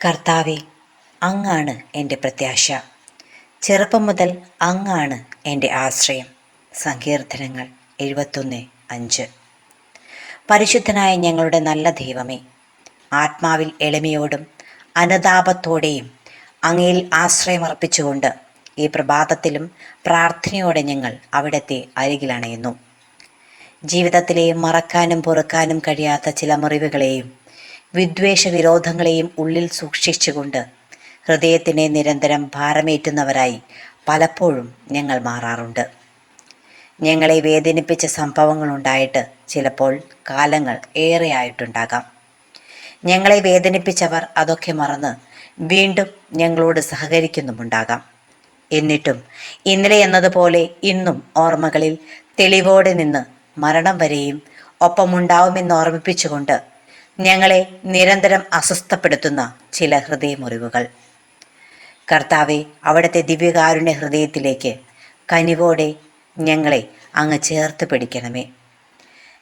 കർത്താവെ അങ്ങാണ് എന്റെ പ്രത്യാശ. ചെറുപ്പം മുതൽ അങ്ങാണ് എന്റെ ആശ്രയം. സങ്കീർത്തനങ്ങൾ എഴുപത്തൊന്ന് അഞ്ച്. പരിശുദ്ധനായ ഞങ്ങളുടെ നല്ല ദൈവമേ ആത്മാവിൽ എളിമയോടും അനുതാപത്തോടെയും അങ്ങയിൽ ആശ്രയമർപ്പിച്ചുകൊണ്ട് ഈ പ്രഭാതത്തിലും പ്രാർത്ഥനയോടെ ഞങ്ങൾ അവിടത്തെ അരികിലണയുന്നു ജീവിതത്തിലെയും മറക്കാനും പൊറുക്കാനും കഴിയാത്ത ചില മുറിവുകളെയും വിദ്വേഷ വിരോധങ്ങളെയും ഉള്ളിൽ സൂക്ഷിച്ചുകൊണ്ട് ഹൃദയത്തിനെ നിരന്തരം ഭാരമേറ്റുന്നവരായി പലപ്പോഴും ഞങ്ങൾ മാറാറുണ്ട്. ഞങ്ങളെ വേദനിപ്പിച്ച സംഭവങ്ങളുണ്ടായിട്ട് ചിലപ്പോൾ കാലങ്ങൾ ഏറെയായിട്ടുണ്ടാകാം. ഞങ്ങളെ വേദനിപ്പിച്ചവർ അതൊക്കെ മറന്ന് വീണ്ടും ഞങ്ങളോട് സഹകരിക്കുന്നുമുണ്ടാകാം. എന്നിട്ടും ഇന്നലെ എന്നതുപോലെ ഇന്നും ഓർമ്മകളിൽ തെളിവോടെ നിന്ന് മരണം വരെയും ഒപ്പമുണ്ടാവുമെന്ന് ഓർമ്മിപ്പിച്ചുകൊണ്ട് ഞങ്ങളെ നിരന്തരം അസ്വസ്ഥപ്പെടുത്തുന്ന ചില ഹൃദയമുറിവുകൾ. കർത്താവെ അവിടുത്തെ ദിവ്യകാരുണ്യ ഹൃദയത്തിലേക്ക് കനിവോടെ ഞങ്ങളെ അങ്ങ് ചേർത്ത് പിടിക്കണമേ.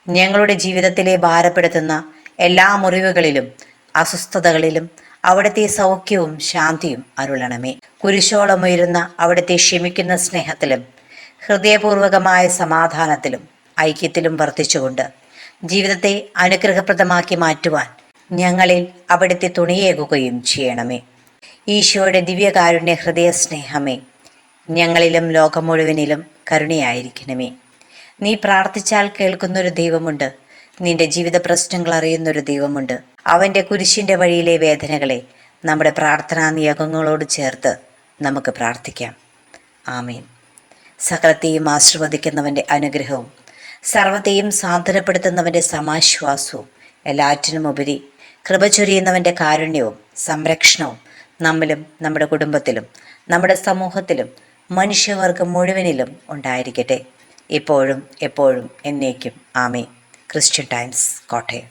ഞങ്ങളുടെ ജീവിതത്തിലെ ഭാരപ്പെടുത്തുന്ന എല്ലാ മുറിവുകളിലും അസ്വസ്ഥതകളിലും അവിടുത്തെ സൗഖ്യവും ശാന്തിയും അരുളണമേ. കുരിശോളമുയരുന്ന അവിടുത്തെ ക്ഷമിക്കുന്ന സ്നേഹത്തിലും ഹൃദയപൂർവകമായ സമാധാനത്തിലും ഐക്യത്തിലും വർദ്ധിച്ചുകൊണ്ട് ജീവിതത്തെ അനുഗ്രഹപ്രദമാക്കി മാറ്റുവാൻ ഞങ്ങളിൽ അവിടുത്തെ തുണിയേകുകയും ചെയ്യണമേ. ഈശോയുടെ ദിവ്യകാരുണ്യ ഹൃദയ സ്നേഹമേ ഞങ്ങളിലും ലോകം മുഴുവനിലും കരുണയായിരിക്കണമേ. നീ പ്രാർത്ഥിച്ചാൽ കേൾക്കുന്നൊരു ദൈവമുണ്ട് നിന്റെ ജീവിത പ്രശ്നങ്ങൾ അറിയുന്നൊരു ദൈവമുണ്ട്. അവന്റെ കുരിശിന്റെ വഴിയിലെ വേദനകളെ നമ്മുടെ പ്രാർത്ഥനാ നിയോഗങ്ങളോട് ചേർത്ത് നമുക്ക് പ്രാർത്ഥിക്കാം. ആമീൻ. സകലത്തെയും ആശീർവദിക്കുന്നവന്റെ അനുഗ്രഹവും സർവത്തെയും സാന്ത്വനപ്പെടുത്തുന്നവന്റെ സമാശ്വാസവും എല്ലാറ്റിനുമുപരി കൃപ ചൊരിയുന്നവന്റെ കാരുണ്യവും സംരക്ഷണവും നമ്മിലും നമ്മുടെ കുടുംബത്തിലും നമ്മുടെ സമൂഹത്തിലും മനുഷ്യവർഗം മുഴുവനിലും ഉണ്ടായിരിക്കട്ടെ. ഇപ്പോഴും എപ്പോഴും എന്നേക്കും. ആമേ ക്രിസ്ത്യൻ ടൈംസ് കോട്ടയം.